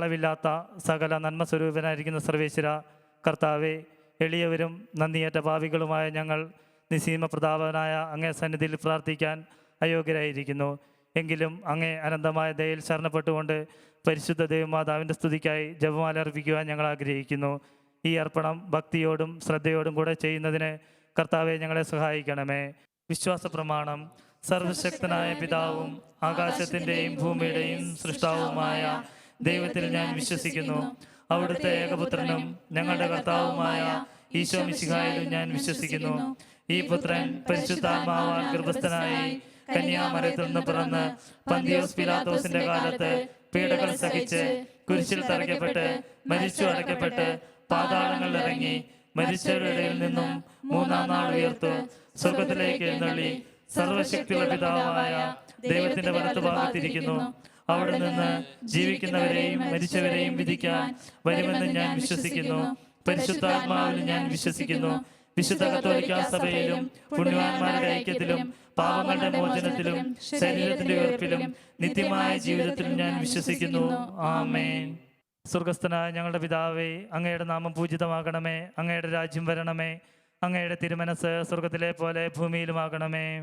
അളവില്ലാത്ത സകല നന്മ സ്വരൂപനായിരിക്കുന്ന സർവേശ്വര കർത്താവെ എളിയവരും നന്ദിയേറ്റ ഭാവികളുമായ ഞങ്ങൾ നിസീമ പ്രതാപനായ അങ്ങേ സന്നിധിയിൽ പ്രാർത്ഥിക്കാൻ അയോഗ്യരായിരിക്കുന്നു. എങ്കിലും അങ്ങേ അനന്തമായ ദയയിൽ ശരണപ്പെട്ടുകൊണ്ട് പരിശുദ്ധ ദേവമാതാവിന്റെ സ്തുതിക്കായി ജപമാല അർപ്പിക്കുവാൻ ഞങ്ങൾ ആഗ്രഹിക്കുന്നു. ഈ അർപ്പണം ഭക്തിയോടും ശ്രദ്ധയോടും കൂടെ ചെയ്യുന്നതിന് കർത്താവെ ഞങ്ങളെ സഹായിക്കണമേ. വിശ്വാസ പ്രമാണം സർവശക്തനായ പിതാവും ആകാശത്തിന്റെയും ഭൂമിയുടെയും സൃഷ്ടാവുമായ ദൈവത്തിൽ ഞാൻ വിശ്വസിക്കുന്നു. അവിടുത്തെ ഏകപുത്രനും ഞങ്ങളുടെ കർത്താവുമായ ഈശോ മിശിഹായിലും ഞാൻ വിശ്വസിക്കുന്നു. ഈ പുത്രൻ പരിശുദ്ധാത്മാവാൻ ഗർഭസ്ഥനായി കന്യാമരത്തിൽ നിന്ന് പിറന്ന് പന്തിയോസ് പിലാത്തോസിന്റെ കാലത്ത് പീഡകൾ സഹിച്ച് കുരിശിൽ തറയ്ക്കപ്പെട്ട് മരിച്ചു അടയ്ക്കപ്പെട്ട് പാതാളങ്ങളിൽ ഇറങ്ങി മരിച്ചവരുടെ നിന്നും മൂന്നാം നാൾ ഉയർത്തു സ്വർഗത്തിലേക്ക് എഴുന്നള്ളി. സർവശക്തിയുള്ള പിതാവായ ദൈവത്തിന്റെ വലത്ത് ഭാഗത്തിരിക്കുന്നു അവിടെ നിന്ന് ജീവിക്കുന്നവരെയും മരിച്ചവരെയും വിധിക്കാൻ വരുമെന്ന് ഞാൻ വിശ്വസിക്കുന്നു. പരിശുദ്ധാത്മാവിൽ ഞാൻ വിശ്വസിക്കുന്നു. വിശുദ്ധ കത്തോലിക്ക സഭയിലും പുണ്യവാന്മാരുടെ ഐക്യത്തിലും പാപങ്ങളുടെ മോചനത്തിലും ശരീരത്തിന്റെ ഉയർപ്പിലും നിത്യമായ ജീവിതത്തിലും ഞാൻ വിശ്വസിക്കുന്നു. ആമേൻ. സ്വർഗസ്ഥനായ ഞങ്ങളുടെ പിതാവേ അങ്ങയുടെ നാമം പൂജിതമാകണമേ അങ്ങയുടെ രാജ്യം വരണമേ. അങ്ങയുടെ തിരുമനസ് സ്വർഗത്തിലെ പോലെ ഭൂമിയിലുമാകണമേ.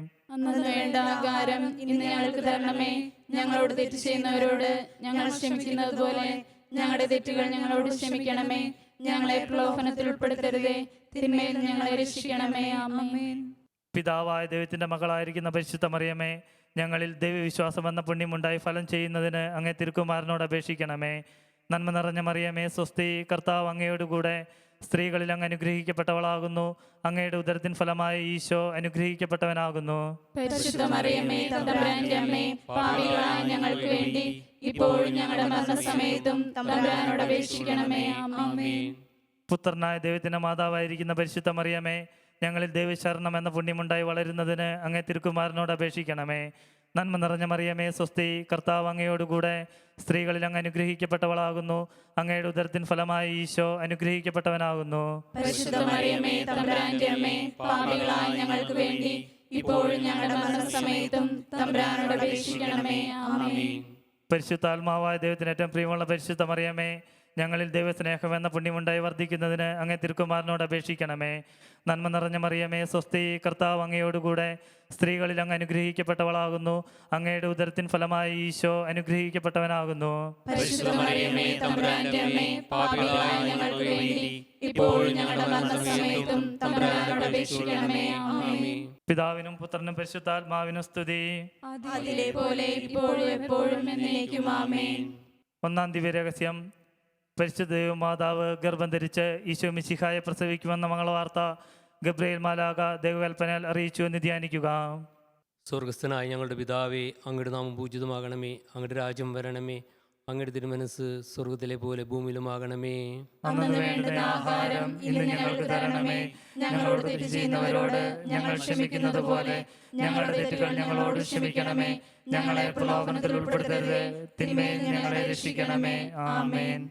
വേണ്ട ആകാരം ഇന്ന് ഞങ്ങൾക്ക് തരണമേ. ഞങ്ങളോട് തെറ്റ് ചെയ്യുന്നവരോട് ഞങ്ങൾ ക്ഷമിക്കുന്നത് പോലെ ഞങ്ങളുടെ തെറ്റുകൾ ഞങ്ങളോട് ക്ഷമിക്കണമേ. ഞങ്ങളെ പ്രലോഭനത്തിൽ ഉൾപ്പെടുത്തരുതേ. തിന്മയിൽ ഞങ്ങളെ രക്ഷിക്കണമേ. ആമേൻ. പിതാവായ ദൈവത്തിന്റെ മകളായിരിക്കുന്ന പരിശുദ്ധ മറിയമേ ഞങ്ങളിൽ ദൈവവിശ്വാസം എന്ന പുണ്യമുണ്ടായി ഫലം ചെയ്യുന്നതിന് അങ്ങേ തിരുക്കുമാരനോട് അപേക്ഷിക്കണമേ. നന്മ നിറഞ്ഞ മറിയമേ സ്വസ്തി കർത്താവ് അങ്ങയോടുകൂടെ സ്ത്രീകളിൽ അങ്ങ് അനുഗ്രഹിക്കപ്പെട്ടവളാകുന്നു. അങ്ങയുടെ ഉദരത്തിൻ ഫലമായ ഈശോ അനുഗ്രഹിക്കപ്പെട്ടവനാകുന്നു. ഞങ്ങൾക്ക് വേണ്ടി ഇപ്പോഴും ഞങ്ങളുടെ മരണസമയത്തും തമ്പുരാനോട് അപേക്ഷിക്കണമേ. പുത്രനായ ദൈവത്തിന്റെ മാതാവായിരിക്കുന്ന പരിശുദ്ധ മറിയമേ ഞങ്ങളിൽ ദൈവശരണം എന്ന പുണ്യമുണ്ടായി വളരുന്നതിന് അങ്ങേ തിരുക്കുമാരനോട് അപേക്ഷിക്കണമേ. നന്മ നിറഞ്ഞ മറിയമേ സ്വസ്തി കർത്താവ് അങ്ങയോടുകൂടെ സ്ത്രീകളിൽ അങ്ങ് അനുഗ്രഹിക്കപ്പെട്ടവളാകുന്നു. അങ്ങയുടെ ഉദരത്തിൻ ഫലമായി ഈശോ അനുഗ്രഹിക്കപ്പെട്ടവനാകുന്നു. ഞങ്ങൾക്ക് വേണ്ടി ഇപ്പോഴും ഞങ്ങളുടെ മരണസമയത്തും തമ്പുരാനോട് അപേക്ഷിക്കണമേ. ആമേൻ. പരിശുദ്ധാത്മാവായ ദൈവത്തിന് ഏറ്റവും പ്രിയമുള്ള പരിശുദ്ധ മറിയമേ ഞങ്ങളിൽ ദൈവസ്നേഹം എന്ന പുണ്യമുണ്ടായി വർദ്ധിക്കുന്നതിന് അങ്ങേ തിരുക്കുമാരനോട് അപേക്ഷിക്കണമേ. നന്മ നിറഞ്ഞ മറിയമേ സ്വസ്തി കർത്താവ് അങ്ങയോടുകൂടെ സ്ത്രീകളിൽ അങ്ങ് അനുഗ്രഹിക്കപ്പെട്ടവളാകുന്നു. അങ്ങയുടെ ഉദരത്തിൻ ഫലമായി ഈശോ അനുഗ്രഹിക്കപ്പെട്ടവനാകുന്നു. പിതാവിനും പുത്രനും പരിശുദ്ധാത്മാവിനും സ്തുതി. ഒന്നാം ദിവ്യ ഇപ്പോഴും പരിശുദ്ധ ദൈവമാതാവ് ഗർഭം ധരിച്ച് ഈശോ മിശിഹായെ പ്രസവിക്കുമെന്ന മംഗളവാർത്ത ഗബ്രയേൽ മാലാക ദൈവകൽപ്പനയാൽ അറിയിച്ചു എന്ന് ധ്യാനിക്കുക. സ്വർഗസ്ഥനായ ഞങ്ങളുടെ പിതാവേ അങ്ങയുടെ നാമം പൂജിതമാകണമേ അങ്ങയുടെ രാജ്യം വരണമേ അങ്ങയുടെ തിരുമനസ് സ്വർഗത്തിലെ പോലെ ഭൂമിയിലുമാകണമേ. അന്നു വേണ്ടുന്ന ആഹാരം ഇന്ന് ഞങ്ങൾക്ക് തരണമേ. ഞങ്ങളോട് തെറ്റ് ചെയ്യുന്നവരോട് ഞങ്ങൾ ക്ഷമിക്കുന്നത് പോലെ ഞങ്ങളുടെ തെറ്റുകൾ ഞങ്ങളോട് ക്ഷമിക്കണമേ. ഞങ്ങളെ പ്രലോഭനത്തിൽ ഉൾപ്പെടുത്തരുത്. തിന്മയിൽ ഞങ്ങളെ രക്ഷിക്കണമേ. ആമേൻ.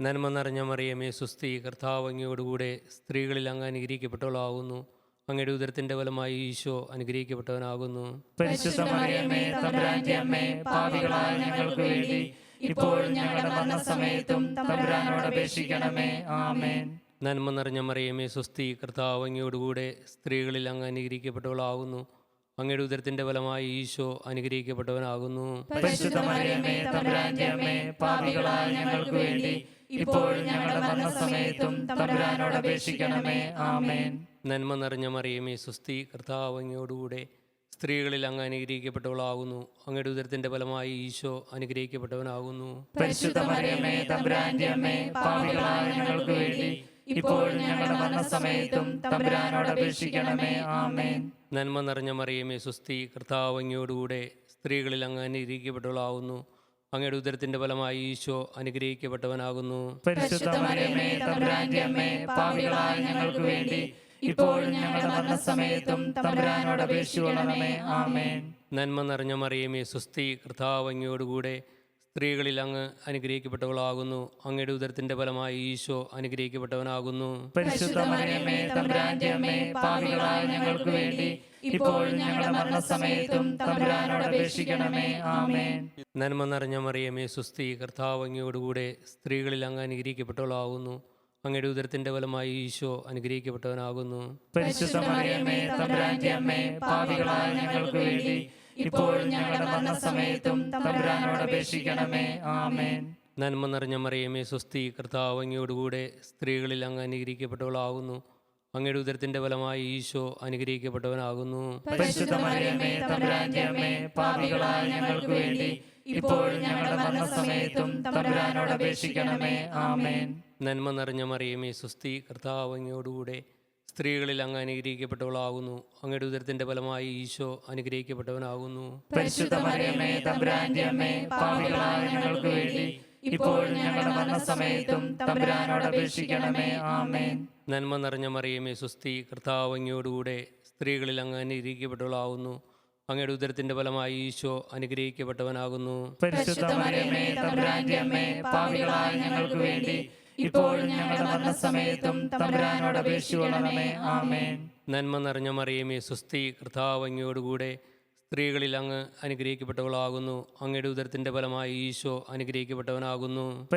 നന്മ നിറഞ്ഞ മറിയമേ സുസ്ഥി കർത്താവ് അങ്ങയോടുകൂടെ സ്ത്രീകളിൽ അങ്ങ് അനുഗ്രഹിക്കപ്പെട്ടവളാകുന്നു. അങ്ങയുടെ ഉദരത്തിന്റെ ഫലമായി ഈശോ അനുഗ്രഹിക്കപ്പെട്ടവനാകുന്നു. ഞങ്ങൾക്ക് വേണ്ടി ഞങ്ങളുടെ മരണസമയത്തും തമ്പുരാനോട് അപേക്ഷിക്കണമേ. ആമേൻ. നന്മ നിറഞ്ഞ മറിയമേ സുസ്ഥി കർത്താവ് അങ്ങയോടുകൂടെ സ്ത്രീകളിൽ അങ്ങ് അനുഗ്രഹിക്കപ്പെട്ടവളാകുന്നു. അങ്ങയുടെ ഉദരത്തിന്റെ ഫലമായി ഈശോ അനുഗ്രഹിക്കപ്പെട്ടവനാകുന്നു. ഞങ്ങൾക്ക് വേണ്ടി ഇപ്പോഴും ഞങ്ങളുടെ മരണസമയത്തും തമ്പുരാനോട് അപേക്ഷിക്കണമേ. ആമേൻ. നന്മ നിറഞ്ഞ മറിയമേ സുസ്ഥി കർത്താവങ്ങയോടുകൂടെ സ്ത്രീകളിൽ അങ്ങ് അനുഗ്രഹിക്കപ്പെട്ടവളാകുന്നു. അങ്ങയുടെ ഉദരത്തിന്റെ ഫലമായി ഈശോ അനുഗ്രഹിക്കപ്പെട്ടവനാകുന്നു. പരിശുദ്ധ മറിയമേ തമ്പുരാന്റെ അമ്മേ പാപികളായ ഞങ്ങൾക്ക് വേണ്ടി ഇപ്പോൾ ഞങ്ങളുടെ മരണസമയത്തും തമ്പുരാനോട് അപേക്ഷിക്കണമേ. ആമേൻ. നന്മ നിറഞ്ഞ മറിയമേ സുസ്ഥി കർത്താവങ്ങയോടുകൂടെ സ്ത്രീകളിൽ അങ്ങ് അനുഗ്രഹിക്കപ്പെട്ടവളാകുന്നു. അങ്ങയുടെ ഉദരത്തിന്റെ ഫലമായി ഈശോ അനുഗ്രഹിക്കപ്പെട്ടവനാകുന്നു. ഞങ്ങൾക്ക് വേണ്ടി ഇപ്പോഴും ഞങ്ങളുടെ മരണസമയത്തും തമ്പുരാനോട് അപേക്ഷിക്കണമേ. ആമേൻ. നന്മ നിറഞ്ഞ മറിയമേ സുസ്ഥി കർത്താവ് അങ്ങയോടുകൂടെ സ്ത്രീകളിൽ അങ്ങ് അനുഗ്രഹിക്കപ്പെട്ടവളാകുന്നു. അങ്ങയുടെ ഉദരത്തിന്റെ ഫലമായി ഈശോ അനുഗ്രഹിക്കപ്പെട്ടവനാകുന്നു. പരിശുദ്ധ മറിയമേ തമ്പുരാന്റെ അമ്മേ പാപികളായ ഞങ്ങൾക്ക് വേണ്ടി ഇപ്പോഴും ഞങ്ങളുടെ മരണസമയത്തും തമ്പുരാനോട് അപേക്ഷിക്കണമേ. ആമേൻ. നന്മ നിറഞ്ഞ മറിയമേ സുസ്തി കർത്താവ് അങ്ങയോടുകൂടെ സ്ത്രീകളിൽ അങ്ങ് അനുഗ്രഹിക്കപ്പെട്ടവളാകുന്നു. അങ്ങയുടെ ഉദരത്തിന്റെ ഫലമായി ഈശോ അനുഗ്രഹിക്കപ്പെട്ടവനാകുന്നു. തമ്പുരാന്റെ അമ്മേ പാപികളായ ഞങ്ങൾക്ക് വേണ്ടി ഇപ്പോഴും ഞങ്ങളുടെ മരണസമയത്തും തമ്പുരാനോട് അപേക്ഷിക്കണമേ. ആമേൻ. നന്മ നിറഞ്ഞ മറിയമേ സുസ്തി കർത്താവ് അങ്ങയോടുകൂടെ സ്ത്രീകളിൽ അങ്ങ് അനുഗ്രഹിക്കപ്പെട്ടവളാകുന്നു. അങ്ങയുടെ ഉദരത്തിന്റെ ഫലമായി ഈശോ അനുഗ്രഹിക്കപ്പെട്ടവനാകുന്നു. ഞങ്ങൾക്ക് വേണ്ടി ഇപ്പോൾ ഞങ്ങളുടെ മരണസമയത്തും തമ്പുരാനോട് അപേക്ഷിക്കണമേ. ആമേൻ. നന്മ നിറഞ്ഞ മറിയമേ സുസ്തി കർത്താവ് അങ്ങയോടുകൂടെ സ്ത്രീകളിൽ അങ്ങ് അനുഗ്രഹിക്കപ്പെട്ടവളാകുന്നു. അങ്ങയുടെ ഉദരത്തിന്റെ ഫലമായി ഈശോ അനുഗ്രഹിക്കപ്പെട്ടവനാകുന്നു. ഞങ്ങൾക്ക് വേണ്ടി ഇപ്പോൾ ഞങ്ങളുടെ മരണസമയത്തും തമ്പുരാനോട് അപേക്ഷിക്കണമേ. ആമേൻ. നന്മ നിറഞ്ഞ മറിയമേ സുസ്തി കർത്താവ് അങ്ങയോടുകൂടെ സ്ത്രീകളിൽ അങ്ങ് അനുഗ്രഹിക്കപ്പെട്ടവളാകുന്നു അങ്ങയുടെ ഉദരത്തിന്റെ ഫലമായി ഈശോ അനുഗ്രഹിക്കപ്പെട്ടവനാകുന്നു. ഞങ്ങൾക്ക് വേണ്ടി ഞങ്ങളുടെ മരണസമയത്തും തമ്പുരാനോട് അപേക്ഷിക്കണമേ. ആമേൻ. നന്മ നിറഞ്ഞ മറിയമേ സുസ്തി കർത്താവ് അങ്ങയോടുകൂടെ സ്ത്രീകളിൽ അങ്ങ് അനുഗ്രഹിക്കപ്പെട്ടവളാകുന്നു. അങ്ങയുടെ ഉദരത്തിന്റെ ഫലമായി ഈശോ അനുഗ്രഹിക്കപ്പെട്ടവനാകുന്നു.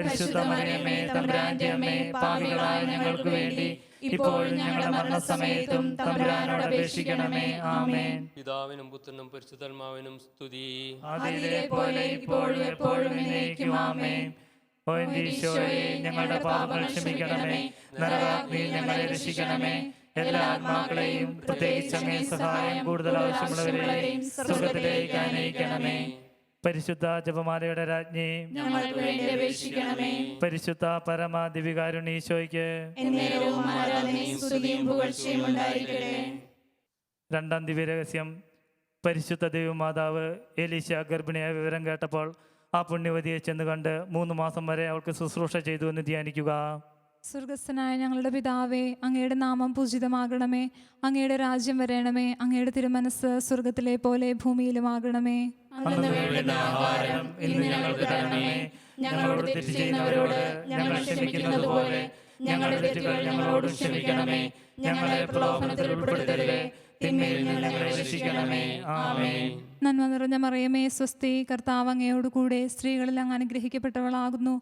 ഞങ്ങൾക്ക് വേണ്ടി ഇപ്പോഴും ഞങ്ങളുടെ മരണസമയത്തും തമ്പുരാനോട് അപേക്ഷിക്കണമേ. ആമേൻ. പിതാവിനും പുത്രനും പരിശുദ്ധന്മാവിനും സ്തുതി. അതിലെ പോലെ ഇപ്പോഴും എപ്പോഴും എന്നേക്കും. ആമേൻ. ഞങ്ങളുടെ പാപങ്ങൾ ക്ഷമിക്കണമേ. നരകാഗ്നിയിൽ ഞങ്ങളെ രക്ഷിക്കണമേ. എല്ലാ ആത്മാക്കളെയും പ്രത്യേകിച്ച് അങ്ങേ സഹായം കൂടുതൽ ആവശ്യമുള്ളവരെയും സുഖത്തിലേക്ക് അനയിക്കണമേ. പരിശുദ്ധ ജപമാലയുടെ രാജ്ഞി പരിശുദ്ധ പരമ ദിവികാരുണീശോയ്ക്ക് രണ്ടാം ദിവ്യരഹസ്യം. പരിശുദ്ധ ദൈവമാതാവ് എലീശ ഗർഭിണിയായ വിവരം കേട്ടപ്പോൾ ആ പുണ്യവതിയെ ചെന്ന് കണ്ട് മൂന്ന് മാസം വരെ അവൾക്ക് ശുശ്രൂഷ ചെയ്തു എന്ന് ധ്യാനിക്കുക. സ്വർഗസ്ഥനായ ഞങ്ങളുടെ പിതാവേ അങ്ങയുടെ നാമം പൂജിതമാകണമേ. അങ്ങയുടെ രാജ്യം വരണമേ. അങ്ങയുടെ തിരുമനസ് സ്വർഗത്തിലെ പോലെ ഭൂമിയിലും ആകണമേ ഞങ്ങളോട് തെറ്റ് ചെയ്യുന്നവരോട് ഞങ്ങൾ ക്ഷമിക്കുന്നത് പോലെ ഞങ്ങളുടെ തെറ്റുകൾ ഞങ്ങളോടും ക്ഷമിക്കണമേ. ഞങ്ങളെ പ്രലോഭനത്തിൽ ഉൾപ്പെടുത്തരുതേ. നന്മ നിറഞ്ഞ മറിയമേ സ്വസ്തി കർത്താവ് അങ്ങയോട് കൂടെ സ്ത്രീകളിൽ അങ്ങ് അനുഗ്രഹിക്കപ്പെട്ടവളാകുന്നു.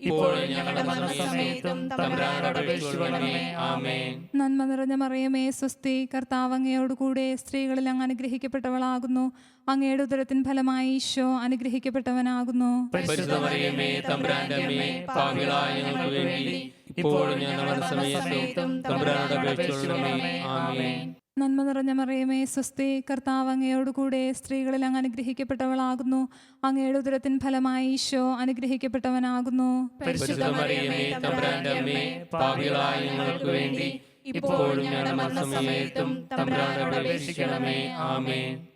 ഞങ്ങളുടെ മരണസമയത്തും തമ്പുരാനോട് അപേക്ഷിക്കണമേ ആമേൻ. നന്മ നിറഞ്ഞ മറിയമേ സ്വസ്തി കർത്താവ് അങ്ങയോട് കൂടെ സ്ത്രീകളിൽ അങ്ങ് അനുഗ്രഹിക്കപ്പെട്ടവളാകുന്നു. അങ്ങയുടെ ഉദരത്തിൻ ഫലമായി ഈശോ അനുഗ്രഹിക്കപ്പെട്ടവനാകുന്നു. നന്മ നിറഞ്ഞ മറിയമേ സ്വസ്തി കർത്താവ് അങ്ങയോട് കൂടെ സ്ത്രീകളിൽ അങ്ങ് അനുഗ്രഹിക്കപ്പെട്ടവളാകുന്നു. അങ്ങയുടെ ഉദരത്തിൻ ഫലമായി ഈശോ അനുഗ്രഹിക്കപ്പെട്ടവനാകുന്നു. ഇപ്പോഴും ഞങ്ങളുടെ സമയത്തും തമ്പുരാനോട് അപേക്ഷിക്കണമേ. ആമേൻ.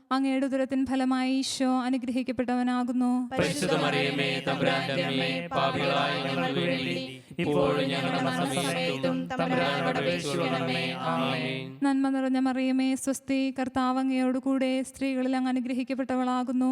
അങ്ങയുടെ ഉദരത്തിൻ ഫലമായി ഈശോ അനുഗ്രഹിക്കപ്പെട്ടവനാകുന്നു. നന്മ നിറഞ്ഞ മറിയമേ സ്വസ്തി കർത്താവ് അങ്ങയോടുകൂടെ സ്ത്രീകളിൽ അങ്ങ് അനുഗ്രഹിക്കപ്പെട്ടവളാകുന്നു.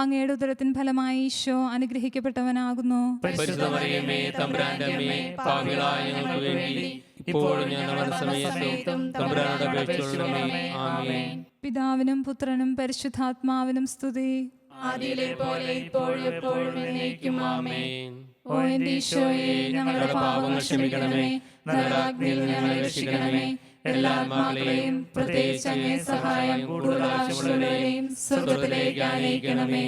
അങ്ങയുടെ ഉദരത്തിൻ ഫലമായി ഈശോ അനുഗ്രഹിക്കപ്പെട്ടവനാകുന്നു. പിതാവിനും പുത്രനും പരിശുദ്ധാത്മാവിനും സ്തുതി. പോലെ ഇപ്പോഴും എപ്പോഴും ഓ എന്റെ ഈശോയെ ഞങ്ങളുടെ പാപങ്ങൾ ക്ഷമിക്കണമേ. നരകാഗ്നിയിൽ ഞങ്ങളെ രക്ഷിക്കണമേ. എല്ലാ ആത്മാക്കളെയും പ്രത്യേകിച്ച് അങ്ങേ സഹായം കൂടുതൽ ആവശ്യമുള്ളവരെയും സ്വർഗത്തിലേക്ക് ആനയിക്കണമേ.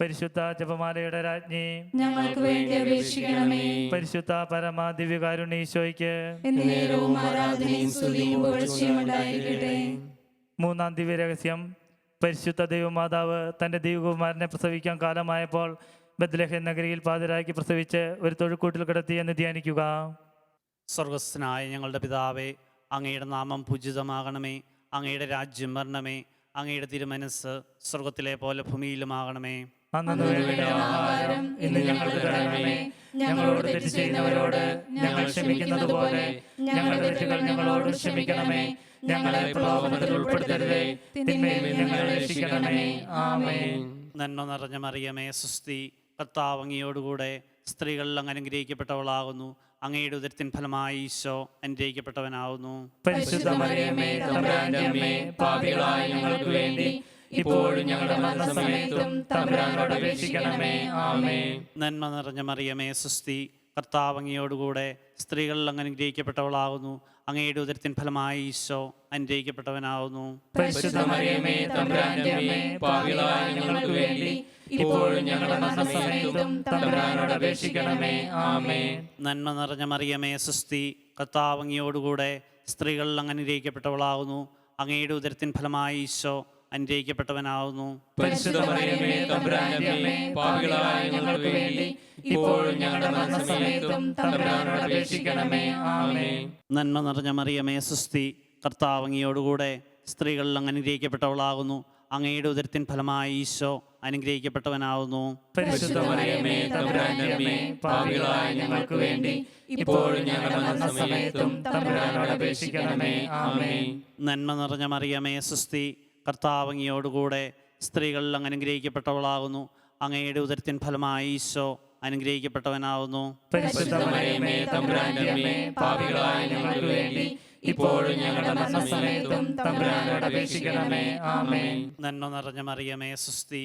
പരിശുദ്ധ ജപമാലയുടെ രാജ്ഞി ഞങ്ങൾക്ക് വേണ്ടി അപേക്ഷിക്കണമേ. പരിശുദ്ധ പരമാദിവ്യകാരുണീശോയ്ക്ക് ദിവ്യകാരുണീശോയ്ക്ക് എന്നേരവും ആരാധനയും സ്തുതിയും പുകഴ്ചയും ഉണ്ടായിരിക്കട്ടെ. മൂന്നാം ദിവ്യരഹസ്യം പരിശുദ്ധ ദൈവമാതാവ് തന്റെ ദൈവകുമാരനെ പ്രസവിക്കാൻ കാലമായപ്പോൾ ബദ്ലഹൻ നഗരിയിൽ പാതിരാക്കി പ്രസവിച്ച് ഒരു തൊഴുക്കൂട്ടിൽ കിടത്തി എന്ന് ധ്യാനിക്കുക. സ്വർഗസ്നായ ഞങ്ങളുടെ പിതാവേ അങ്ങയുടെ നാമം പൂജിതമാകണമേ. അങ്ങയുടെ രാജ്യം വരണമേ അങ്ങയുടെ തിരുമനസ് സ്വർഗത്തിലെ പോലെ ഭൂമിയിലുമാകണമേ. ഇന്ന് ഞങ്ങൾക്ക് തരണമേ. ഞങ്ങളോട് തെറ്റ് ചെയ്യുന്നവരോട് ഞങ്ങൾ ക്ഷമിക്കുന്നത് പോലെ ഞങ്ങളുടെ തെറ്റുകൾ ഞങ്ങളോട് ക്ഷമിക്കണമേ. ഞങ്ങളെ പ്രലോഭനത്തിൽ ഉൾപ്പെടുത്തരുതേ. തിന്മയിൽ ഞങ്ങളെ രക്ഷിക്കണമേ. ആമേൻ. നന്മ നിറഞ്ഞ മറിയമേ സുസ്തി കർത്താവ് അങ്ങയോടുകൂടെ സ്ത്രീകളിൽ അങ്ങനെ അനുഗ്രഹിക്കപ്പെട്ടവളാകുന്നു. അങ്ങയുടെ ഉദരത്തിൻ ഫലമായി ഈശോ അനുഗ്രഹിക്കപ്പെട്ടവനാവുന്നു. പരിശുദ്ധ മറിയമേ തമ്പുരാന്റെ അമ്മേ പാപികളായ ഞങ്ങൾക്ക് വേണ്ടി ഇപ്പോഴും ഞങ്ങളുടെ മരണസമയത്തും തമ്പുരാനോട് അപേക്ഷിക്കണമേ. ആമേൻ. നന്മ നിറഞ്ഞ മറിയമേ സുസ്തി കർത്താവ് അങ്ങയോടുകൂടെ സ്ത്രീകളിൽ അങ്ങ് അനുഗ്രഹിക്കപ്പെട്ടവളാകുന്നു അങ്ങയുടെ ഉദരത്തിൻ ഫലമായി ഈശോ അനുഗ്രഹിക്കപ്പെട്ടവനാകുന്നു പരിശുദ്ധ മറിയമേ തമ്പുരാന്റെ അമ്മേ പാപികളായ ഞങ്ങൾക്ക് വേണ്ടി ഇപ്പോഴും ഞങ്ങളുടെ മരണസമയത്തും തമ്പുരാനോട് അപേക്ഷിക്കണമേ. ആമേൻ. നന്മ നിറഞ്ഞ മറിയമേ സുസ്തി കർത്താവ് അങ്ങയോടുകൂടെ സ്ത്രീകളിൽ അങ്ങ് അനുഗ്രഹിക്കപ്പെട്ടവളാകുന്നു അങ്ങയുടെ ഉദരത്തിൻ ഫലമായി ഈശോ അനുഗ്രഹിക്കപ്പെട്ടവനാകുന്നു പരിശുദ്ധ മറിയമേ തമ്പുരാന്റെ അമ്മേ പാപികളായ ഞങ്ങൾക്ക് വേണ്ടി ഇപ്പോഴും ഞങ്ങളുടെ മരണസമയത്തും തമ്പുരാനോട് അപേക്ഷിക്കണമേ. ആമേൻ. നന്മ നിറഞ്ഞ മറിയമേ സുസ്തി കർത്താവങ്ങിയോടുകൂടെ സ്ത്രീകളിൽ അങ്ങ് അനുഗ്രഹിക്കപ്പെട്ടവളാകുന്നു അങ്ങയുടെ ഉദരത്തിൻ ഫലമായി ഈശോ ഞങ്ങൾക്ക് വേണ്ടി ഇപ്പോഴും അപേക്ഷിക്കണമേ. നന്മ നിറഞ്ഞ മറിയമേ സുസ്തി കർത്താവങ്ങിയോടുകൂടെ സ്ത്രീകളിൽ അങ്ങ് അനുഗ്രഹിക്കപ്പെട്ടവളാകുന്നു. അങ്ങയുടെ ഉദരത്തിൻ ഫലമായി ഈശോ അനുഗ്രഹിക്കപ്പെട്ടവനാവുന്നു. ഇപ്പോഴും ഞങ്ങളുടെ നന്മ നിറഞ്ഞ മറിയമേ സുസ്തി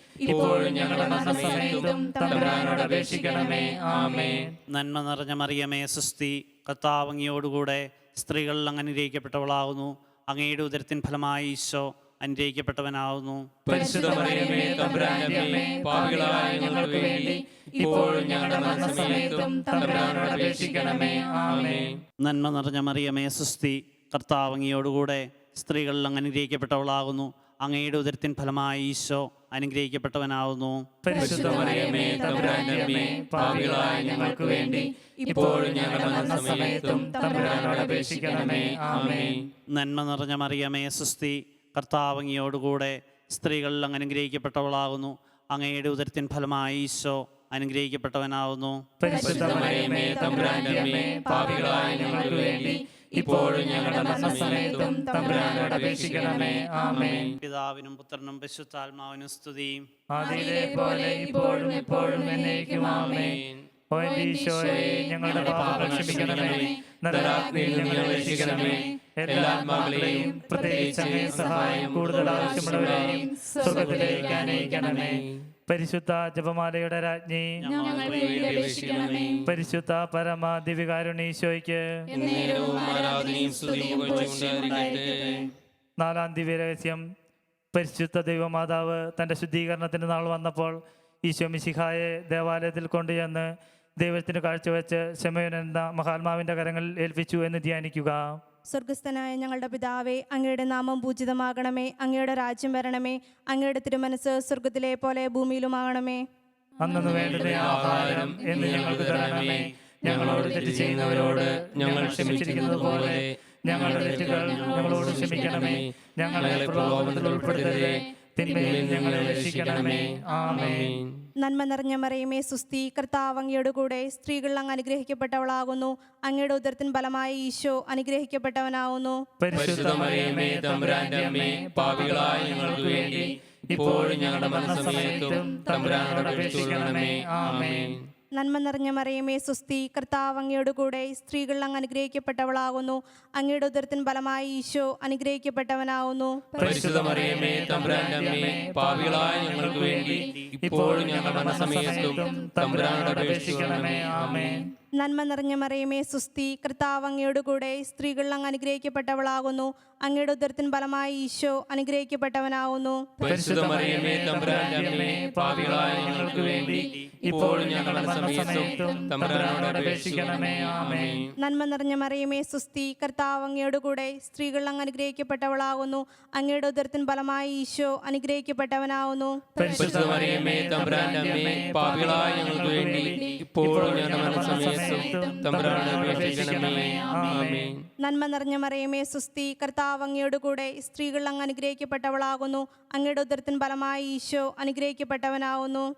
ഇപ്പോഴും ഞങ്ങളുടെ മരണസമയത്തും തമ്പുരാനോട് അപേക്ഷിക്കണമേ. ആമേ നന്മ നിറഞ്ഞ മറിയമേ സുസ്തി കത്താവങ്ങിയോടുകൂടെ സ്ത്രീകളിൽ അങ്ങ് അനുഗ്രഹിക്കപ്പെട്ടവളാകുന്നു. അങ്ങയുടെ ഉദരത്തിൻ ഫലമായി ഈശോ അപേക്ഷിക്കണമേ. നന്മ നിറഞ്ഞ മറിയമേ സുസ്തി കർത്താവങ്ങിയോടുകൂടെ സ്ത്രീകളിൽ അങ്ങ് അനുഗ്രഹിക്കപ്പെട്ടവളാകുന്നു. അങ്ങയുടെ ഉദരത്തിൻ ഫലമായി ഈശോ അനുഗ്രഹിക്കപ്പെട്ടവനാവുന്നു. ഞങ്ങൾക്ക് വേണ്ടി ഇപ്പോഴും നന്മ നിറഞ്ഞ മറിയമേ സുസ്തി കർത്താവങ്ങിയോടുകൂടെ സ്ത്രീകളിൽ അങ്ങ് അനുഗ്രഹിക്കപ്പെട്ടവളാകുന്നു. അങ്ങയുടെ ഉദരത്തിൻ ഫലമായി ഈശോ അനുഗ്രഹിക്കപ്പെട്ടവനാവുന്നു. പരിശുദ്ധ മറിയമേ തമ്പുരാന്റെ പാപികളായ ഞങ്ങൾക്ക് വേണ്ടി ഇപ്പോഴും ഞങ്ങളുടെ മരണസമയത്തും തമ്പുരാനോട് അപേക്ഷിക്കണമേ. ആമേൻ. പിതാവിനും പുത്രനും പശുത്താത്മാവിനും സ്തുതി. അതേപോലെ പോലെ ഇപ്പോഴും എപ്പോഴും എന്നേക്കും ആമേ ഈശോയെ ഞങ്ങളുടെ ക്ഷമിക്കണമേ. ഞങ്ങളെ രക്ഷിക്കണമേ. എല്ലാ ആത്മാക്കളെയും പ്രത്യേകിച്ച് സഹായം കൂടുതൽ ആവശ്യമുള്ളവരെയും സ്വർഗത്തിലേക്ക് അനയിക്കണമേ പരിശുദ്ധ ജപമാലയുടെ രാജ്ഞി. പരിശുദ്ധ പരമ ദിവ്യകാരുണീശോയ്ക്ക് ദിവ്യ നാലാം ദിവ്യരഹസ്യം പരിശുദ്ധ ദൈവമാതാവ് തന്റെ ശുദ്ധീകരണത്തിന്റെ നാൾ വന്നപ്പോൾ ഈശോ മിശിഹായെ ദേവാലയത്തിൽ കൊണ്ടുചെന്ന് ദൈവത്തിന് കാഴ്ചവെച്ച് ശമയൻ എന്ന മഹാത്മാവിന്റെ കരങ്ങളിൽ ഏൽപ്പിച്ചു എന്ന് ധ്യാനിക്കുക. സ്വർഗസ്ഥനായ ഞങ്ങളുടെ പിതാവേ അങ്ങയുടെ നാമം പൂജിതമാകണമേ. അങ്ങയുടെ രാജ്യം വരണമേ. അങ്ങയുടെ തിരുമനസ് സ്വർഗത്തിലെ പോലെ ഭൂമിയിലുമാകണമേ. അന്നു വേണ്ടുന്ന ആഹാരം എന്ന് ഞങ്ങൾക്ക് തരണമേ. ഞങ്ങളോട് തെറ്റ് ചെയ്യുന്നവരോട് ഞങ്ങൾ ക്ഷമിച്ചിരിക്കുന്നത് പോലെ ഞങ്ങളുടെ തെറ്റുകൾ ഞങ്ങളോട് ക്ഷമിക്കണമേ. ഞങ്ങളെ പ്രലോഭനത്തിൽ ഉൾപ്പെടുത്തരുതേ. തിന്മയിൽ ഞങ്ങളെ രക്ഷിക്കണമേ. ആമേൻ. നന്മ നിറഞ്ഞ മറിയമേ സുസ്തി കർത്താവ് അങ്ങയുടെ കൂടെ. സ്ത്രീകൾ അങ്ങ് അനുഗ്രഹിക്കപ്പെട്ടവളാകുന്നു. അങ്ങയുടെ ഉദരത്തിൻ ഫലമായി ഈശോ അനുഗ്രഹിക്കപ്പെട്ടവനാവുന്നു. പാപികളായ ഞങ്ങൾക്ക് വേണ്ടി ഇപ്പോഴും ഞങ്ങളുടെ മനസ്സമയത്തും തമ്പുരാനോട് അപേക്ഷിക്കണമേ. ആമേൻ. നന്മ നിറഞ്ഞ മറിയമേ സുസ്തി കർത്താവ് അങ്ങയുടെ കൂടെ സ്ത്രീകൾ അങ്ങ് അനുഗ്രഹിക്കപ്പെട്ടവളാകുന്നു. അങ്ങയുടെ ഉദരത്തിൻ ഫലമായി ഈശോ അമ്മേ പാപികളായ ഞങ്ങൾക്ക് വേണ്ടി ഇപ്പോഴും ഞങ്ങളുടെ മനസ്സമയത്തും തമ്പുരാനോട് അപേക്ഷിക്കണമേ. ആമേൻ. നന്മ നിറഞ്ഞ മറിയമേ സുസ്തി കർത്താവ് അങ്ങയുടെ കൂടെ സ്ത്രീകൾ അങ്ങ് അനുഗ്രഹിക്കപ്പെട്ടവളാകുന്നു. അങ്ങയുടെ ഉദരത്തിൻ ഫലമായി ഈശോ അനുഗ്രഹിക്കപ്പെട്ടവനാകുന്നു. നന്മ നിറഞ്ഞ മറിയമേ സുസ്തി കർത്താവ് അങ്ങയുടെ കൂടെ സ്ത്രീകൾ അങ്ങ് അനുഗ്രഹിക്കപ്പെട്ടവളാകുന്നു. അങ്ങയുടെ ഉദരത്തിൻ ഫലമായി ഈശോ അനുഗ്രഹിക്കപ്പെട്ടവനാകുന്നു. പാപികളായ ഞങ്ങൾക്ക് വേണ്ടി ഇപ്പോഴും ഞങ്ങളുടെ നന്മ നിറഞ്ഞ മറിയമേ സുസ്തി കർത്താവ് അങ്ങയുടെ കൂടെ സ്ത്രീകൾ അങ്ങ് അനുഗ്രഹിക്കപ്പെട്ടവളാകുന്നു. അങ്ങയുടെ ഉദരത്തിൻ ഫലമായി ഈശോ അനുഗ്രഹിക്കപ്പെട്ടവനാവുന്നു.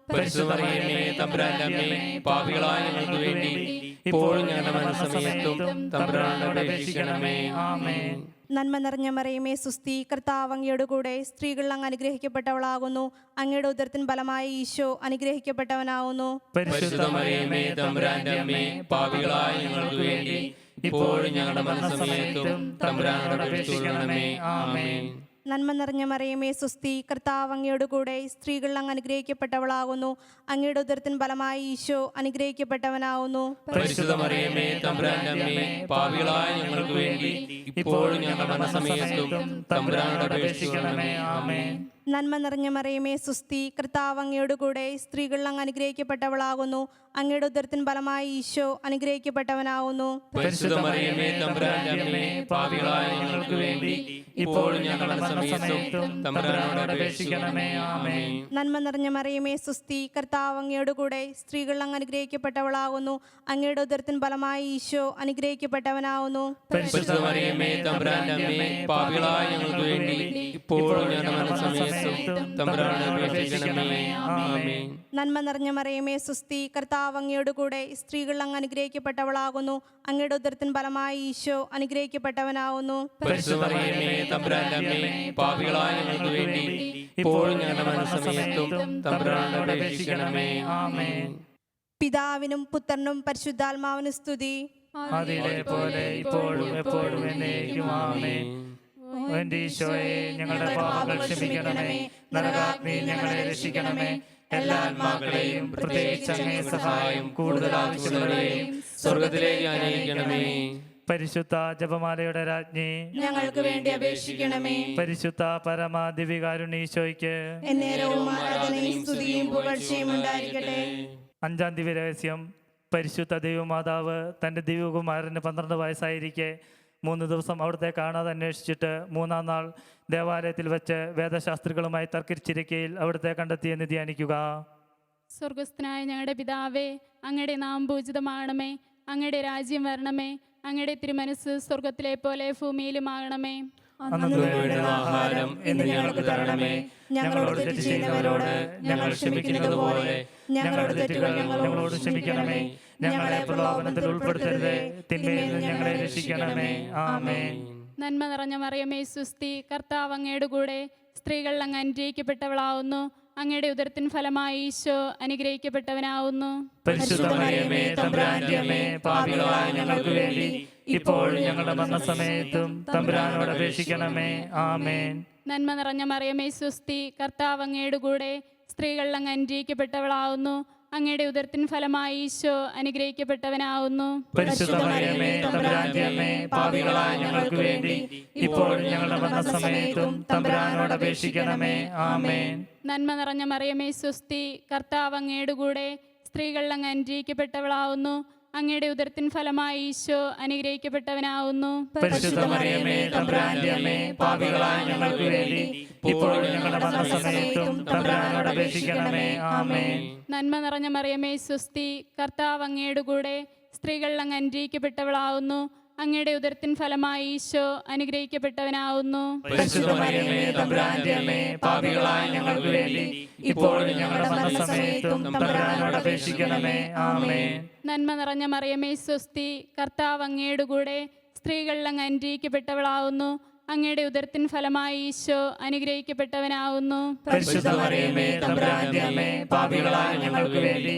ഇപ്പോഴും ഞങ്ങളുടെ മനസ്സമയത്തും തമ്പുരാനോട് അപേക്ഷിക്കണമേ. ആമേൻ. നന്മ നിറഞ്ഞ മറിയമേ സുസ്തി കർത്താവ് അങ്ങയുടെ കൂടെ സ്ത്രീകൾ അങ്ങ് അനുഗ്രഹിക്കപ്പെട്ടവളാകുന്നു. അങ്ങയുടെ ഉദരത്തിൻ ഫലമായി ഈശോ പാപികളായ ഞങ്ങൾക്ക് വേണ്ടി ഇപ്പോഴും ഞങ്ങളുടെ മനസ്സമയത്തും തമ്പുരാനോട് അപേക്ഷിക്കണമേ. ആമേൻ. നന്മ നിറഞ്ഞ മറിയമേ സുസ്തി കർത്താവ് അങ്ങയുടെ കൂടെ സ്ത്രീകളിൽ അങ്ങ് അനുഗ്രഹിക്കപ്പെട്ടവളാകുന്നു. അങ്ങയുടെ ഉദരത്തിൻ ഫലമായി ഈശോ പാപികളായ ഞങ്ങൾക്ക് വേണ്ടി ഇപ്പോഴും ഞങ്ങളുടെ മനസ്സമയത്തും തമ്പുരാനോട് അപേക്ഷിക്കണമേ. ആമേൻ. നന്മ നിറഞ്ഞ മറിയമേ സുസ്തി കർത്താവ് അങ്ങയുടെ കൂടെ സ്ത്രീകൾ അങ്ങ് അനുഗ്രഹിക്കപ്പെട്ടവളാകുന്നു. അങ്ങയുടെ ഉദരത്തിൻ ഫലമായി ഈശോ അനുഗ്രഹിക്കപ്പെട്ടവനാകുന്നു. നന്മ നിറഞ്ഞ മറിയമേ സുസ്തി കർത്താവ് അങ്ങയുടെ കൂടെ സ്ത്രീകൾ അങ്ങ് അനുഗ്രഹിക്കപ്പെട്ടവളാകുന്നു. അങ്ങയുടെ ഉദരത്തിൻ ഫലമായി ഈശോ അനുഗ്രഹിക്കപ്പെട്ടവനാകുന്നു. പാപികളായ ഞങ്ങൾക്ക് വേണ്ടി ഇപ്പോഴും ഞങ്ങളുടെ ആമേൻ നന്മ നിറഞ്ഞ മറിയമേ സുസ്തി കർത്താവ് അങ്ങയോട് കൂടെ സ്ത്രീകൾ അങ്ങ് അനുഗ്രഹിക്കപ്പെട്ടവളാകുന്നു. അങ്ങയുടെ ഉദരത്തിൻ ഫലമായി ഈശോ അനുഗ്രഹിക്കപ്പെട്ടവനാവുന്നു. പരിശുദ്ധ മറിയമേ പാപികളായ ഞങ്ങൾക്ക് വേണ്ടി ഇപ്പോഴും ഞങ്ങളുടെ മനസ്സമയത്തും തമ്പുരാനോട് അപേക്ഷിക്കണമേ. ആമേൻ. പിതാവിനും പുത്രനും പരിശുദ്ധാത്മാവിനും സ്തുതി. അതിലെ പോലെ ഇപ്പോഴും എപ്പോഴും എന്നേക്കും ആമേൻ എന്റെ ഈശോയെ ഞങ്ങളുടെ പാപങ്ങൾ ക്ഷമിക്കണമേ. നരകാഗ്നി ഞങ്ങളെ രക്ഷിക്കണമേ. എല്ലാ ആത്മാക്കളെയും പ്രത്യേകിച്ച് അങ്ങേ സഹായം കൂടുതൽ ആവശ്യമുള്ളവരെയും സ്വർഗത്തിലേക്ക് അനുഭവിക്കണമേ പരിശുദ്ധ ജപമാലയുടെ രാജ്ഞി ഞങ്ങൾക്ക് വേണ്ടി അപേക്ഷിക്കണമേ. പരിശുദ്ധ പരമാദിവികാരുണീശോയ്ക്ക് അഞ്ചാം ദിവ്യ രഹസ്യം പരിശുദ്ധ ദൈവമാതാവ് തന്റെ ദിവ്യകുമാരന് പന്ത്രണ്ട് വയസ്സായിരിക്കെ മൂന്ന് ദിവസം അവിടുത്തെ കാണാതെ അന്വേഷിച്ചിട്ട് മൂന്നാം നാൾ ദേവാലയത്തിൽ വെച്ച് വേദശാസ്ത്രികളുമായി തർക്കിച്ചിരിക്കയിൽ അവിടുത്തെ കണ്ടെത്തിയെന്ന് ധ്യാനിക്കുക സ്വർഗസ്ഥനായ ഞങ്ങളുടെ പിതാവേ അങ്ങയുടെ നാം പൂജിതമാകണമേ അങ്ങയുടെ രാജ്യം വരണമേ അങ്ങയുടെ തിരുമനസ് സ്വർഗത്തിലെ പോലെ ഭൂമിയിലുമാകണമേ. ആഹാരം എന്ന് ഞങ്ങൾക്ക് തരണമേ. ഞങ്ങളോട് തെറ്റ് ചെയ്യുന്നവരോട് ഞങ്ങൾ ക്ഷമിക്കുന്നത് പോലെ ഞങ്ങളുടെ തെറ്റുകൾ ഞങ്ങളോട് ക്ഷമിക്കണമേ. ഞങ്ങളെ പ്രലോഭനത്തിൽ ഉൾപ്പെടുത്തരുത്. തിന്മയിൽ നിന്ന് ഞങ്ങളെ രക്ഷിക്കണമേ. ആമേൻ. നന്മ നിറഞ്ഞ മറിയമേ സുസ്തി കർത്താവ് അങ്ങയുടെ കൂടെ സ്ത്രീകൾ അങ്ങ് അനുഗ്രഹിക്കപ്പെട്ടവളാവുന്നു. അങ്ങയുടെ ഉദരത്തിൻ ഫലമായി ഈശോ അനുഗ്രഹിക്കപ്പെട്ടവനാവുന്നു. ഞങ്ങൾക്ക് വേണ്ടി ഇപ്പോൾ ഞങ്ങളുടെ മരണസമയത്തും തമ്പുരാനോട് അപേക്ഷിക്കണമേ. ആമേൻ. നന്മ നിറഞ്ഞ മറിയമേ സുസ്തി കർത്താവ് അങ്ങയുടെ കൂടെ സ്ത്രീകൾ അങ്ങ് അനുഗ്രഹിക്കപ്പെട്ടവളാവുന്നു. അങ്ങയുടെ ഉദരത്തിൻ ഫലമായി ഈശോ അനുഗ്രഹിക്കപ്പെട്ടവനാവുന്നു. ഞങ്ങൾക്ക് വേണ്ടി ഇപ്പോഴും ഞങ്ങളുടെ മരണസമയത്തും തമ്പുരാനോട് അപേക്ഷിക്കണമേ. ആമേൻ. നന്മ നിറഞ്ഞ മറിയമേ സ്വസ്തി കർത്താവ് അങ്ങയുടെ കൂടെ സ്ത്രീകൾ അങ്ങ് അനുഗ്രഹിക്കപ്പെട്ടവളാവുന്നു. അങ്ങയുടെ ഉദരത്തിൻ ഫലമായി ഈശോ അനുഗ്രഹിക്കപ്പെട്ടവനാവുന്നു. തമ്പുരാന്റെ അമ്മേ പാപികളായ ഞങ്ങൾക്ക് വേണ്ടി ഇപ്പോഴും ഞങ്ങളുടെ മരണസമയത്തും തമ്പുരാനോട് അപേക്ഷിക്കണമേ. ആമേൻ. നന്മ നിറഞ്ഞ മറിയമേ സ്വസ്തി കർത്താവ് അങ്ങയുടെ കൂടെ സ്ത്രീകൾ അങ്ങ് അനുഗ്രഹിക്കപ്പെട്ടവളാവുന്നു. അങ്ങയുടെ ഉദരത്തിൻ ഫലമായി ഈശോ അനുഗ്രഹിക്കപ്പെട്ടവനാവുന്നു. പാപികളായ ഞങ്ങൾക്ക് വേണ്ടി ഇപ്പോഴും ഞങ്ങളുടെ മരണസമയത്തും തമ്പുരാനോട് അപേക്ഷിക്കണമേ. നന്മ നിറഞ്ഞ മറിയമേ സ്വസ്തി കർത്താവ് അങ്ങയുടെ കൂടെ സ്ത്രീകളിൽ അങ്ങ് അനുഗ്രഹിക്കപ്പെട്ടവളാവുന്നു. അങ്ങയുടെ ഉദരത്തിൻ ഫലമായി ഈശോ അനുഗ്രഹിക്കപ്പെട്ടവനാവുന്നു. പാപികളായ ഞങ്ങൾക്ക് വേണ്ടി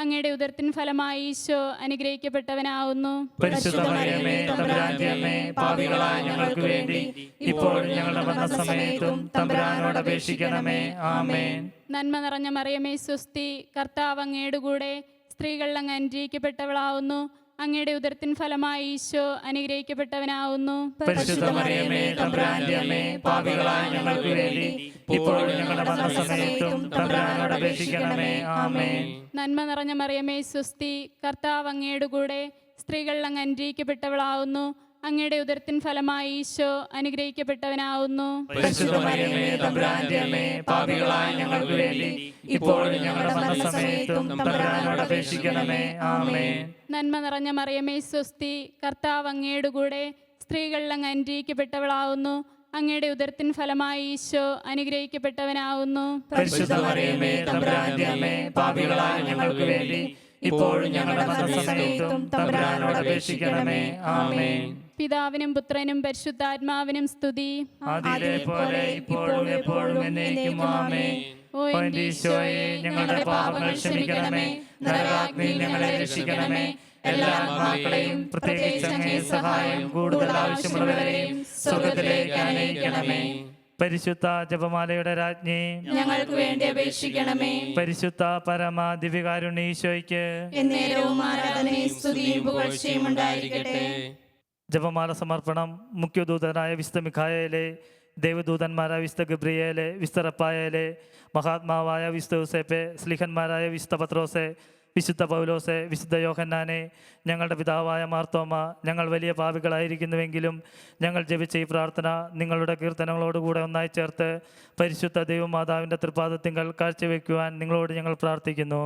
അങ്ങയുടെ ഉദരത്തിൻ ഫലമായി ഈശോ അനുഗ്രഹിക്കപ്പെട്ടവനാവുന്നു. ഞങ്ങൾക്ക് വേണ്ടി ഞങ്ങളുടെ മരണസമയത്തും തമ്പുരാനോട് അപേക്ഷിക്കണമേ. ആമേൻ. നന്മ നിറഞ്ഞ മറിയമേ സ്വസ്തി കർത്താവ് അങ്ങയുടെ കൂടെ സ്ത്രീകൾ അങ്ങ് അനുഗ്രഹിക്കപ്പെട്ടവളാവുന്നു. അങ്ങയുടെ ഉദരത്തിൻ ഫലമായി ഈശോ അനുഗ്രഹിക്കപ്പെട്ടവനാവുന്നു. ഞങ്ങൾക്ക് വേണ്ടി ഇപ്പോഴും ഞങ്ങളുടെ അപേക്ഷിക്കണമേ. ആമേൻ. നന്മ നിറഞ്ഞ മറിയമേ സുസ്തി കർത്താവ് അങ്ങയുടെ കൂടെ സ്ത്രീകൾ അങ്ങ് അനുഗ്രഹിക്കപ്പെട്ടവളാവുന്നു. അങ്ങയുടെ ഉദരത്തിൻ ഫലമായി ഈശോ അനുഗ്രഹിക്കപ്പെട്ടവനാവുന്നു. പാപികളായ ഞങ്ങൾക്ക് വേണ്ടി ഇപ്പോഴും ഞങ്ങളുടെ മരണസമയത്തും തമ്പുരാനോട് അപേക്ഷിക്കണമേ. ആമേൻ. നന്മ നിറഞ്ഞ മറിയമേ സ്വസ്തി കർത്താവ് അങ്ങയുടെ കൂടെ സ്ത്രീകളിൽ അങ്ങ് അനുഗ്രഹിക്കപ്പെട്ടവളാവുന്നു. അങ്ങയുടെ ഉദരത്തിൻ ഫലമായി ഈശോ അനുഗ്രഹിക്കപ്പെട്ടവനാവുന്നു. പാപികളായ ഞങ്ങൾക്ക് വേണ്ടി ഇപ്പോഴും ഞങ്ങളുടെ മരണസമയത്തും തമ്പുരാനോട് അപേക്ഷിക്കണമേ. ആമേൻ. പിതാവിനും പുത്രനും പരിശുദ്ധാത്മാവിനും സ്തുതി. ഇപ്പോഴും എപ്പോഴും എന്നേക്കും ആമേൻ ഓ ഓ എന്റെ ഈശോയെ ഞങ്ങളുടെ പാപങ്ങൾ ക്ഷമിക്കണമേ. നരകാഗ്നിയിൽ ഞങ്ങളെ രക്ഷിക്കണമേ. എല്ലാ ആത്മാക്കളെയും പ്രത്യേകിച്ച് അങ്ങേ സഹായം കൂടുതൽ ആവശ്യമുള്ളവരെയും സ്വർഗത്തിലേക്ക് അനയിക്കണമേ പരിശുദ്ധ ജപമാലയുടെ രാജ്ഞി. ഞങ്ങൾക്ക് വേണ്ടി അപേക്ഷിക്കണമേ. പരിശുദ്ധ പരമ ദിവ്യകാരുണ്യ ഈശോയ്ക്ക്. എന്നേരവും ആരാധനയും സ്തുതിയും പുകഴ്ചയും ഉണ്ടായിരിക്കട്ടെ. ജപമാല സമർപ്പണം മുഖ്യദൂതനായ വിശുദ്ധ മിഖായയിലെ ദേവദൂതന്മാരായ വിശുദ്ധ ഗബ്രിയേലെ വിശുദ്ധ മഹാത്മാവായ വിശുദ്ധ ഹുസേപ്പെ സ്ലിഹന്മാരായ വിശുദ്ധ പത്രോസെ വിശുദ്ധ പൗലോസെ വിശുദ്ധ യോഹന്നാനെ ഞങ്ങളുടെ പിതാവായ മാർത്തോമ ഞങ്ങൾ വലിയ പാപികളായിരിക്കുന്നുവെങ്കിലും ഞങ്ങൾ ജപിച്ച ഈ പ്രാർത്ഥന നിങ്ങളുടെ കീർത്തനങ്ങളോടുകൂടെ ഒന്നായി ചേർത്ത് പരിശുദ്ധ ദൈവമാതാവിന്റെ തൃപാദത്തിങ്കൽ കാഴ്ചവെക്കുവാൻ നിങ്ങളോട് ഞങ്ങൾ പ്രാർത്ഥിക്കുന്നു.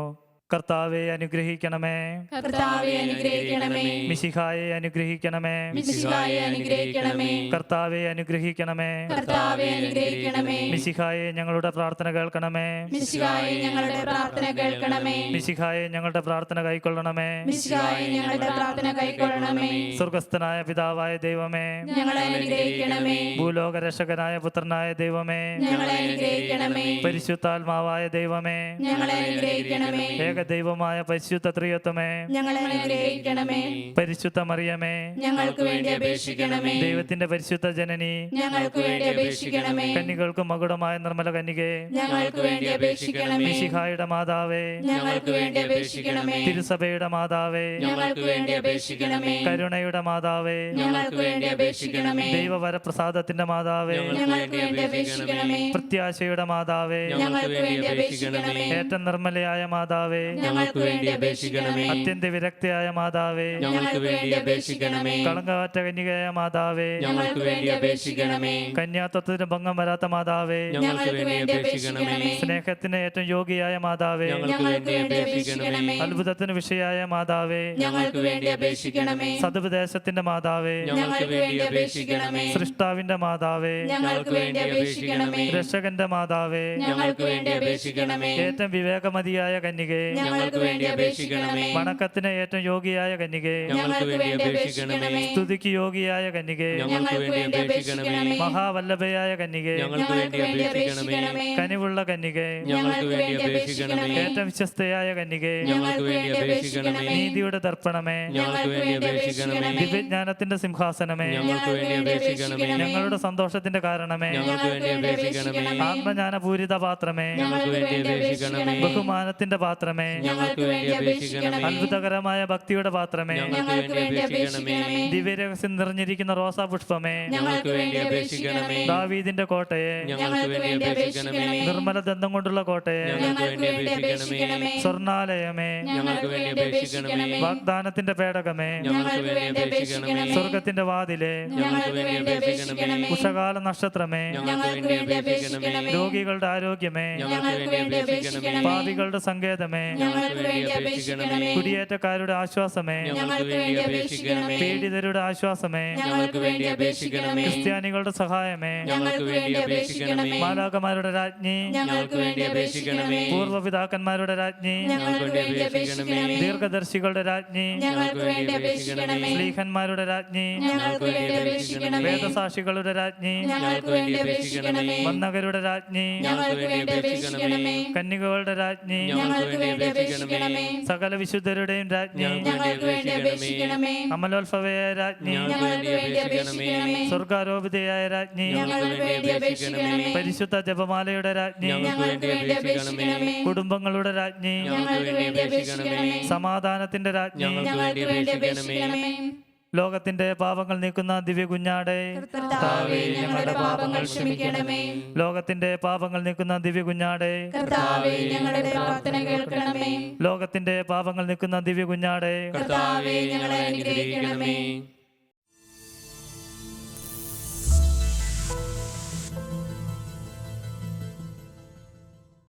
കർത്താവെ അനുഗ്രഹിക്കണമേ. കർത്താവെ അനുഗ്രഹിക്കണമേ. മിശിഹായെ അനുഗ്രഹിക്കണമേ. മിശിഹായെ അനുഗ്രഹിക്കണമേ. കർത്താവെ അനുഗ്രഹിക്കണമേ. കർത്താവെ അനുഗ്രഹിക്കണമേ. മിശിഹായെ ഞങ്ങളുടെ പ്രാർത്ഥന കേൾക്കണമേ. മിശിഹായെ ഞങ്ങളുടെ പ്രാർത്ഥന കേൾക്കണമേ. മിശിഹായെ ഞങ്ങളുടെ പ്രാർത്ഥന കൈക്കൊള്ളണമേ. മിശിഹായെ ഞങ്ങളുടെ പ്രാർത്ഥന കൈക്കൊള്ളണമേ. സ്വർഗസ്ഥനായ പിതാവായ ദൈവമേ. ഞങ്ങളെ അനുഗ്രഹിക്കണമേ. ഭൂലോക രക്ഷകനായ പുത്രനായ ദൈവമേ. ഞങ്ങളെ അനുഗ്രഹിക്കണമേ. പരിശുദ്ധാത്മാവായ ദൈവമേ. ഞങ്ങളെ അനുഗ്രഹിക്കണമേ. ഏകദൈവമായ പരിശുദ്ധ ത്രിയത്വമേ ഞങ്ങളെ അനുഗ്രഹിക്കണമേ. പരിശുദ്ധ മറിയമേ ഞങ്ങൾക്ക് വേണ്ടി അപേക്ഷിക്കണമേ. ദൈവത്തിന്റെ പരിശുദ്ധ ജനനി ഞങ്ങൾക്ക് വേണ്ടി അപേക്ഷിക്കണമേ. കന്നികൾക്ക് മകുടമായ നിർമ്മല കന്യകെ ഞങ്ങൾക്ക് വേണ്ടി അപേക്ഷിക്കണമേ. മിശിഹായുടെ മാതാവേ ഞങ്ങൾക്ക് വേണ്ടി അപേക്ഷിക്കണമേ. തിരുസഭയുടെ മാതാവേ ഞങ്ങൾക്ക് വേണ്ടി അപേക്ഷിക്കണമേ. കരുണയുടെ മാതാവേ ഞങ്ങൾക്ക് വേണ്ടി അപേക്ഷിക്കണമേ. ദൈവവരപ്രസാദത്തിന്റെ മാതാവേ ഞങ്ങൾക്ക് വേണ്ടി അപേക്ഷിക്കണമേ. പ്രത്യാശയുടെ മാതാവേ ഞങ്ങൾക്ക് വേണ്ടി അപേക്ഷിക്കണമേ. ഏറ്റവും നിർമ്മലയായ മാതാവേ ഞങ്ങൾക്ക് വേണ്ടി അപേക്ഷിക്കണമേ. അത്യന്ത വിരക്തയായ മാതാവേ ഞങ്ങൾക്ക് വേണ്ടി അപേക്ഷിക്കണമേ. കളങ്കാറ്റ കന്യകയായ മാതാവേ ഞങ്ങൾക്ക് വേണ്ടി അപേക്ഷിക്കണമേ. കന്യാത്വത്തിന് ഭംഗം വരാത്ത മാതാവേ ഞങ്ങൾക്ക് വേണ്ടി അപേക്ഷിക്കണമേ. സ്നേഹത്തിന് ഏറ്റവും യോഗിയായ മാതാവേ ഞങ്ങൾക്ക് വേണ്ടി അപേക്ഷിക്കണമേ. അത്ഭുതത്തിന് വിഷയായ മാതാവേ ഞങ്ങൾക്ക് വേണ്ടി അപേക്ഷിക്കണമേ. സതുപദേശത്തിന്റെ മാതാവേ ഞങ്ങൾക്ക് വേണ്ടി അപേക്ഷിക്കണമേ. സൃഷ്ടാവിന്റെ മാതാവേ ഞങ്ങൾക്ക് വേണ്ടി അപേക്ഷിക്കണമേ. രക്ഷകന്റെ മാതാവേ ഞങ്ങൾക്ക് വേണ്ടി അപേക്ഷിക്കണമേ. ഏറ്റവും വിവേകമതിയായ കന്യകേ ഞങ്ങൾക്ക് വേണ്ടി അപേക്ഷിക്കണമേ വണക്കത്തിന് ഏറ്റവും യോഗിയായ കന്യകെ ഞങ്ങൾക്ക് വേണ്ടി അപേക്ഷിക്കണമേ സ്തുതിക്ക് യോഗിയായ കന്യകെ ഞങ്ങൾക്ക് വേണ്ടി അപേക്ഷിക്കണമേ മഹാവല്ലഭയായ കന്യകെ ഞങ്ങൾക്ക് വേണ്ടി അപേക്ഷിക്കണമേ കനിവുള്ള കന്യകെ ഞങ്ങൾക്ക് വേണ്ടി അപേക്ഷിക്കണമേ ഏറ്റവും വിശ്വസ്തയായ കന്യകെ ഞങ്ങൾക്ക് വേണ്ടി അപേക്ഷിക്കണമേ നീതിയുടെ ദർപ്പണമേ ഞങ്ങൾക്ക് വേണ്ടി അപേക്ഷിക്കണമേ ദിവ്യജ്ഞാനത്തിന്റെ സിംഹാസനമേ ഞങ്ങൾക്ക് വേണ്ടി അപേക്ഷിക്കണമേ ഞങ്ങളുടെ സന്തോഷത്തിന്റെ കാരണമേ ഞങ്ങൾക്ക് വേണ്ടി അപേക്ഷിക്കണമേ ആത്മജ്ഞാനപൂരിത പാത്രമേ ഞങ്ങൾക്ക് വേണ്ടി അപേക്ഷിക്കണമേ ബഹുമാനത്തിന്റെ പാത്രമേ ഞങ്ങൾക്ക് വേണ്ടി അപേക്ഷിക്കണമേ അത്ഭുതകരമായ ഭക്തിയുടെ പാത്രമേ ഞങ്ങൾക്ക് വേണ്ടി അപേക്ഷിക്കണമേ ദിവ്യരഹസ്യം നിറഞ്ഞിരിക്കുന്ന റോസാ പുഷ്പമേ ഞങ്ങൾക്ക് വേണ്ടി അപേക്ഷിക്കണമേ ദാവീദിന്റെ കോട്ടയെ ഞങ്ങൾക്ക് വേണ്ടി അപേക്ഷിക്കണമേ നിർമ്മല ദന്തം കൊണ്ടുള്ള കോട്ടയെ ഞങ്ങൾക്ക് വേണ്ടി അപേക്ഷിക്കണമേ സ്വർണാലയമേ ഞങ്ങൾക്ക് വേണ്ടി അപേക്ഷിക്കണമേ വാഗ്ദാനത്തിന്റെ പേടകമേ ഞങ്ങൾക്ക് വേണ്ടി അപേക്ഷിക്കണമേ സ്വർഗത്തിന്റെ വാതിലെ ഞങ്ങൾക്ക് വേണ്ടി അപേക്ഷിക്കണമേ ഉഷകാല നക്ഷത്രമേ ഞങ്ങൾക്ക് വേണ്ടി അപേക്ഷിക്കണമേ രോഗികളുടെ ആരോഗ്യമേ ഞങ്ങൾക്ക് വേണ്ടി അപേക്ഷിക്കണമേ പാപികളുടെ സങ്കേതമേ ഞങ്ങൾക്ക് വേണ്ടി അപേക്ഷിക്കണമേ കുടിയേറ്റക്കാരുടെ ആശ്വാസമേ ഞങ്ങൾക്ക് വേണ്ടി അപേക്ഷിക്കണമേ പീഡിതരുടെ ആശ്വാസമേ ഞങ്ങൾക്ക് വേണ്ടി അപേക്ഷിക്കണമേ ക്രിസ്ത്യാനികളുടെ സഹായമേ ഞങ്ങൾക്ക് വേണ്ടി അപേക്ഷിക്കണമേ മാലാകമാരുടെ രാജ്ഞി ഞങ്ങൾക്ക് വേണ്ടി അപേക്ഷിക്കണമേ പൂർവപിതാക്കന്മാരുടെ രാജ്ഞി ഞങ്ങൾക്ക് വേണ്ടി അപേക്ഷിക്കണമേ ദീർഘദർശികളുടെ രാജ്ഞി ഞങ്ങൾക്ക് വേണ്ടി അപേക്ഷിക്കണമേ സ്ലീഹന്മാരുടെ രാജ്ഞി ഞങ്ങൾക്ക് വേണ്ടി അപേക്ഷിക്കണമേ വേദസാക്ഷികളുടെ രാജ്ഞി ഞങ്ങൾക്ക് വേണ്ടി അപേക്ഷിക്കണമേ വന്നകരുടെ രാജ്ഞി ഞങ്ങൾക്ക് വേണ്ടി അപേക്ഷിക്കണമേ കന്യകകളുടെ രാജ്ഞി ഞങ്ങൾക്ക് വേണ്ടി അപേക്ഷിക്കണമേ. സകല വിശുദ്ധരുടെയും രാജ്ഞി. ഞങ്ങൾക്ക് വേണ്ടി അപേക്ഷിക്കണമേ. അമലോത്ഭവയായ രാജ്ഞി. ഞങ്ങൾക്ക് വേണ്ടി അപേക്ഷിക്കണമേ. സ്വർഗാരോപിതയായ രാജ്ഞി. ഞങ്ങൾക്ക് വേണ്ടി അപേക്ഷിക്കണമേ. പരിശുദ്ധ ജപമാലയുടെ രാജ്ഞി. ഞങ്ങൾക്ക് വേണ്ടി അപേക്ഷിക്കണമേ. കുടുംബങ്ങളുടെ രാജ്ഞി. ഞങ്ങൾക്ക് വേണ്ടി അപേക്ഷിക്കണമേ. സമാധാനത്തിന്റെ രാജ്ഞി. ഞങ്ങൾക്ക് വേണ്ടി അപേക്ഷിക്കണമേ. ലോകത്തിന്റെ പാപങ്ങൾ നീക്കുന്ന ദിവ്യ കുഞ്ഞാടെ. കർത്താവേ ഞങ്ങളുടെ പാപങ്ങൾ ക്ഷമിക്കണമേ. ലോകത്തിന്റെ പാപങ്ങൾ നീക്കുന്ന ദിവ്യ കുഞ്ഞാടെ. കർത്താവേ ഞങ്ങളുടെ പ്രാർത്ഥന കേൾക്കണമേ. ലോകത്തിന്റെ പാപങ്ങൾ നീക്കുന്ന ദിവ്യ കുഞ്ഞാടെ. കർത്താവേ ഞങ്ങളെ അനുഗ്രഹിക്കണമേ.